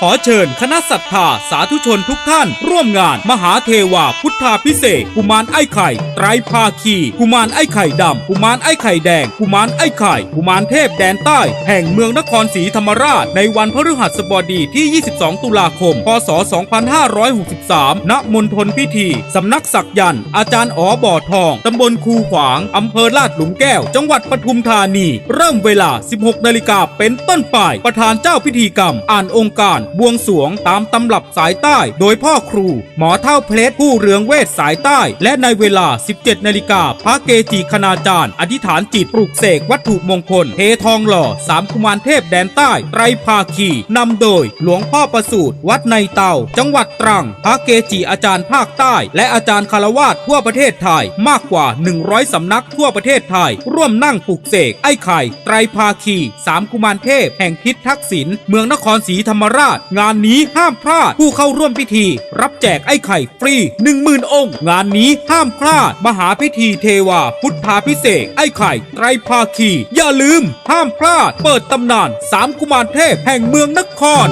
ขอเชิญคณะศรัทธาสาธุชนทุกท่าน ร่วมงานมหาเทวาพุทธาพิเศษกุมารไอ้ไข่ไตรภาคี กุมารไอ้ไข่ดำกุมารไอ้ไข่แดง กุมารไอ้ไข่ กุมารเทพแดนใต้ แห่งเมืองนครศรีธรรมราช ในวันพฤหัสบดีที่ 22 ตุลาคม พศ 2563 ณ มณฑลพิธี สำนักศักยันต์อาจารย์อ๋อบ่อทอง ตำบลคูขวาง อำเภอลาดหลุมแก้ว จังหวัดปทุมธานี เริ่มเวลา 16 นาฬิกาเป็นต้นไป ประธานเจ้าพิธีกรรม อ่านองค์การบวงสวงตามตำรับสายใต้ โดยพ่อครู หมอเท่าเพลสผู้เรืองเวทสายใต้ และในเวลา 17 นาฬิกาพระเกจิคณาจารย์ อธิษฐานจิตปลุกเสกวัตถุมงคลเททองหล่อสามกุมารเทพแดนใต้ ไตรภาคีนำโดยหลวงพ่อประสูตรวัดในเตาจังหวัดตรัง พระเกจิอาจารย์ภาคใต้ และอาจารย์คารวาสทั่วประเทศไทยมากกว่า 100 สำนักทั่วประเทศไทย ร่วมนั่งปลุกเสกไอ้ไข่ ไตรภาคีสามกุมารเทพแห่งทิศทักษิณเมืองนครศรีธรรมราชงานนี้ห้ามพลาด ผู้เข้าร่วมพิธี รับแจกไอ้ไข่ฟรี 10,000 องค์ งานนี้ห้ามพลาด มหาพิธีเทวา พุทธาพิเศษไอ้ไข่ไตรภาคี อย่าลืม ห้ามพลาด เปิดตำนานสามกุมารเทพแห่งเมืองนคร